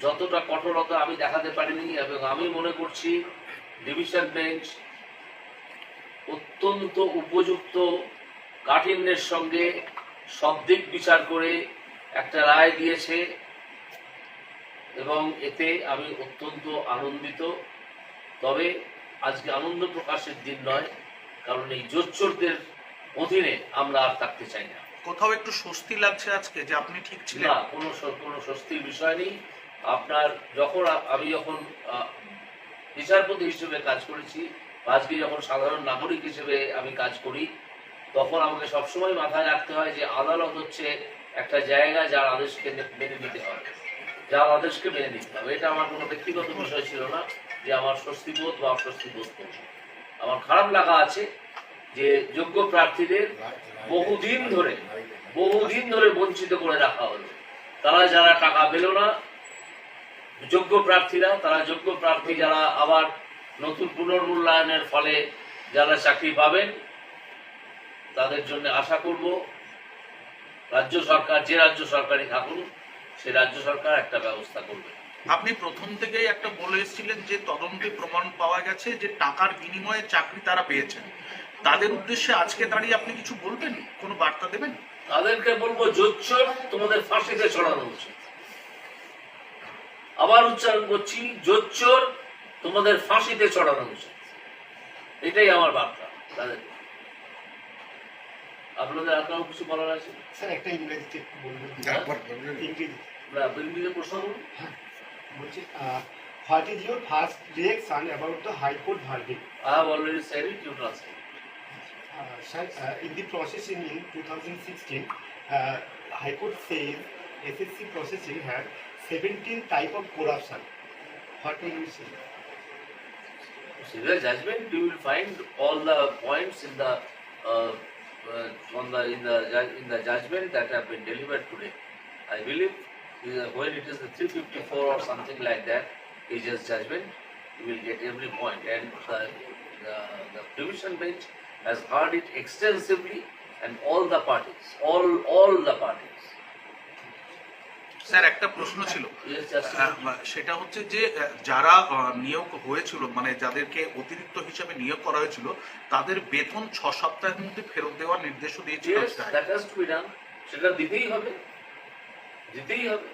যতটা কঠোরতা আমি দেখাতে পারিনি এবং আমি মনে করছি ডিভিশন বেঞ্চ অত্যন্ত উপযুক্ত কাঠিন্যের সঙ্গে সব দিক বিচার করে একটা রায় দিয়েছে এবং এতে আমি অত্যন্ত আনন্দিত। তবে আজকে আনন্দ প্রকাশের দিন নয় কারণ এই জোচ্চোরদের অধীনে আমরা আর থাকতে চাই না। কোথাও একটু স্বস্তি লাগছে আজকে যে আপনি ঠিক ছিলেন? না কোনো কোনো স্বস্তির বিষয় নেই। আপনার যখন আমি যখন বিচারপতি হিসেবে কাজ করেছি, আজকে যখন সাধারণ নাগরিক হিসেবে আমি কাজ করি, তখন আমাকে সবসময় মাথায় রাখতে হয় যে আদালত হচ্ছে একটা জায়গা যার আদেশকে মেনে নিতে হবে। যার আদেশকে মেনে নিতে হবে। এটা আমার কোনো ব্যক্তিগত বিষয় ছিল না যে আমার স্বস্তিবোধ বা অস্বস্তি বোধ করব আমার খারাপ লাগা আছে যে যোগ্য প্রার্থীদের বহুদিন ধরে বহুদিন ধরে বঞ্চিত করে রাখা হলো। তারা যারা টাকা পেল না যোগ্য প্রার্থীরা তারা যোগ্য প্রার্থী যারা আবার নতুন পুনর্মূল্যায়নের ফলে যারা চাকরি পাবেন তাদের জন্য আশা করব রাজ্য সরকার যে রাজ্য সরকারই থাকুন সে রাজ্য সরকার একটা ব্যবস্থা করবে। আপনি প্রথম থেকেই একটা বলে এসেছিলেন যে তদন্তে প্রমাণ পাওয়া গেছে যে টাকার বিনিময়ে চাকরি তারা পেয়েছেন। তাদের উদ্দেশ্যে আজকে দাঁড়িয়ে আপনি কিছু বলবেন? কোনো বার্তা দেবেন? তাদেরকে বলব জোচ্চোর তোমাদের ফাঁসিতে চড়ানো উচিত। আবার উচ্চারণ করছি জোচ্চোর তোমাদের ফাঁসিতে চড়ানো হয়েছে। এটাই আমার বার্তা তাদের। আপনাদের আর কিছু বলার আছে? স্যার একটা ইংরেজিতে বলবেন। হ্যাঁ? ইংরেজি প্রশ্ন করুন হ্যাঁ, বলছি what is your first about the high court I have already said it you 17 type of corruption. What will you see? the judgment, you will find all the points in the uh, uh, on the in the in the judgment that have been delivered today. I believe when it is the 354 or something like that, it is judgment. You will get every point, and the, the, the division bench has heard it extensively, and all the parties, all all the parties. Sir একটা প্রশ্ন ছিল। সেটা হচ্ছে যে যারা নিয়োগ হয়েছিল মানে যাদেরকে অতিরিক্ত হিসেবে নিয়োগ করা হয়েছিল তাদের বেতন ছ সপ্তাহের মধ্যে ফেরত দেওয়ার নির্দেশও দিয়েছিল. সেটা দিতেই হবে। দিতেই হবে।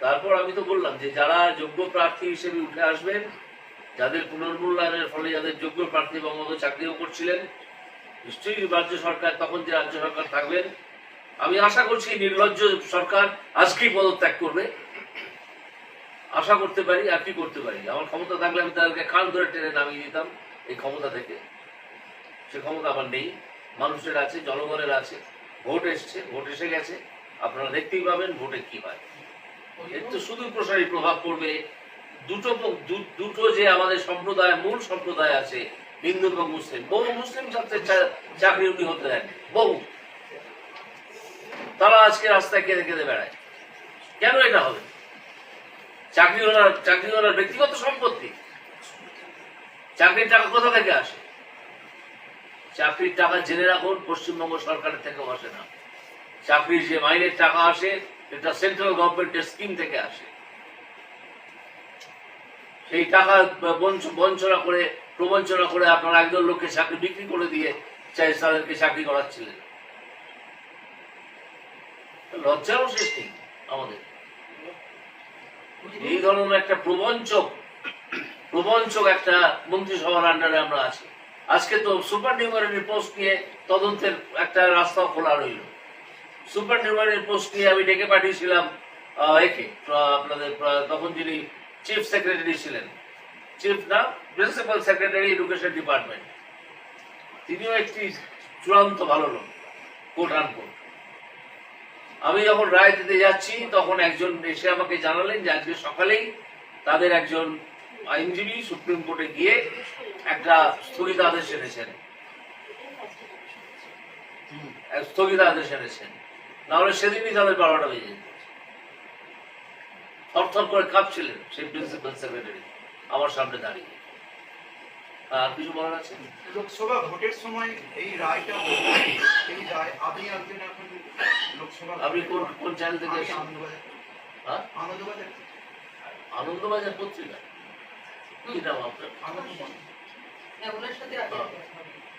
তারপর আমি তো বললাম যে যারা যোগ্য প্রার্থী হিসেবে উঠে আসবেন যাদের পুনর্মূল্যায়নের ফলে যাদের যোগ্য প্রার্থী বঙ্গবন্ধ চাকরিও করছিলেন নিশ্চয়ই রাজ্য সরকার তখন যে রাজ্য সরকার থাকবেন আমি আশা করছি নির্লজ্জ সরকার আজকেই পদত্যাগ করবে। আশা করতে পারি, আর কি করতে পারি? আমার ক্ষমতা থাকলে আমি তাদেরকে কান ধরে টেনে নামিয়ে দিতাম এই ক্ষমতা থেকে। সে ক্ষমতা আমার নেই। মানুষের আছে, জনগণের আছে। ভোট এসছে, ভোট এসে গেছে। আপনারা দেখতেই পাবেন ভোটে কি হয়। এর তো শুধু প্রসারী প্রভাব পড়বে। দুটো দুটো যে আমাদের সম্প্রদায়, মূল সম্প্রদায় আছে, হিন্দু এবং মুসলিম, বহু মুসলিম ছাত্রের চাকরি উনি হতে দেন। বহু। তারা আজকে রাস্তায় কেঁদে কেঁদে বেড়ায়। কেন এটা হবে? চাকরি ওনার চাকরি ওনার ব্যক্তিগত সম্পত্তি। চাকরির টাকা কোথা থেকে আসে? চাকরির টাকা জেনে রাখুন, পশ্চিমবঙ্গ সরকারের থেকেও আসে না। চাকরির যে মাইনের টাকা আসে এটা সেন্ট্রাল গভর্নমেন্টের স্কিম থেকে আসে। সেই টাকা বঞ্চ- বঞ্চনা করে, প্রবঞ্চনা করে আপনারা একদল লোককে চাকরি বিক্রি করে দিয়ে চাই তাদেরকে চাকরি করাচ্ছিলেন। লজ্জারও শেষ নেই আমাদের। এই ধরনের একটা প্রবঞ্চক প্রবঞ্চক একটা মন্ত্রিসভার আন্ডারে আমরা আছি। আজকে তো সুপার নিউমারি পোস্ট নিয়ে তদন্তের একটা রাস্তা খোলা রইল। সুপার নিউমারি পোস্ট নিয়ে আমি ডেকে পাঠিয়েছিলাম একে আপনাদের তখন যিনি চিফ সেক্রেটারি ছিলেন। চিফ না প্রিন্সিপাল সেক্রেটারি এডুকেশন ডিপার্টমেন্ট তিনিও একটি চূড়ান্ত ভালো লোক কোট আনকোট আমি যখন রায় দিতে যাচ্ছি, তখন একজন এসে আমাকে জানালেন যে আজকে সকালেই তাদের একজন আইনজীবী সুপ্রিম কোর্টে গিয়ে একটা স্থগিতাদেশ এনেছেন। স্থগিতাদেশ এনেছেন। নাহলে সেদিনই তাদের বারোটা বেজে থরথর করে কাঁপছিলেন সেই প্রিন্সিপাল সেক্রেটারি আমার সামনে দাঁড়িয়ে। আর কিছু বলার আছে? লোকসভা ভোটের সময় এই রায়টা এই রায় আপনি এখন আপনি কোন কোন চ্যানেল থেকে আনন্দবাজার হ্যাঁ? পত্রিকা? কি নাম আপনার? ওনার সাথে আগে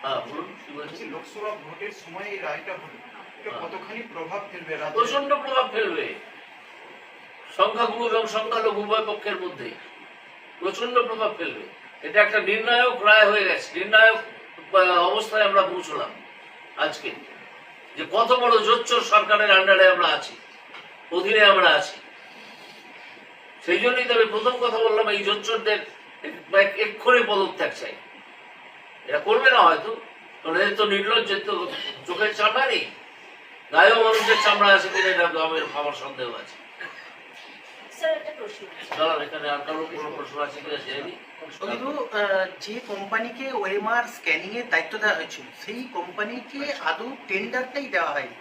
হ্যাঁ বলুন কি বলছেন বলছি লোকসভা ভোটের সময় এই রায়টা হলো কতখানি প্রভাব ফেলবে প্রচণ্ড প্রভাব ফেলবে। সংখ্যাগুরু এবং সংখ্যালঘু উভয় পক্ষের মধ্যে প্রচণ্ড প্রভাব ফেলবে। এটা একটা নির্ণায়ক রায় হয়ে গেছে। নির্ণায়ক অবস্থায় আমরা পৌঁছলাম আজকে। যে কত বড় জোচ্চর সরকারের আন্ডারে আমরা আছি, অধীনে আমরা আছি। সেই জন্যই তো আমি প্রথম কথা বললাম, এই জোচ্চরদের এক- এক্ষুনি পদত্যাগ চাই। এটা করবে না হয়তো, কারণ এদের তো নির্লজ্জের তো চোখের চামড়া নেই। গায়েও মানুষের চামড়া আছে কিনা এটা আমার সন্দেহ আছে। যে কোম্পানিকে ওএমআর স্ক্যানিং এর দায়িত্ব দেওয়া হয়েছিল সেই কোম্পানিকে আদৌ টেন্ডারটাই দেওয়া হয়নি।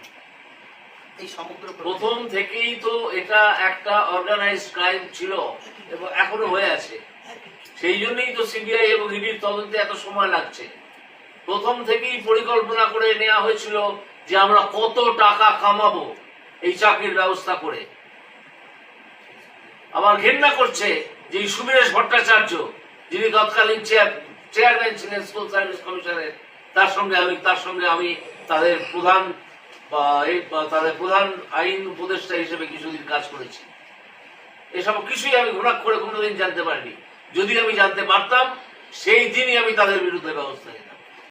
এই সমগ্র প্রথম থেকেই তো এটা একটা অর্গানাইজ ক্রাইম ছিল এবং এখনও হয়ে আছে। সেই জন্যই তো সিবিআই এবং ইডির তদন্তে এত সময় লাগছে। প্রথম থেকেই পরিকল্পনা করে নেওয়া হয়েছিল যে আমরা কত টাকা কামাবো এই চাকরির ব্যবস্থা করে। আমার ঘেন্না করছে যে সুবীরেশ ভট্টাচার্য, যিনি তৎকালীন চেয়ার চেয়ারম্যান ছিলেন স্কুল সার্ভিস কমিশনের তার সঙ্গে আমি, তার সঙ্গে আমি তাদের প্রধান তাদের প্রধান আইন উপদেষ্টা হিসেবে কিছুদিন কাজ করেছি। এসব কিছুই আমি ঘোরাক করে কোনোদিন জানতে পারিনি। যদি আমি জানতে পারতাম, সেই দিনই আমি তাদের বিরুদ্ধে ব্যবস্থা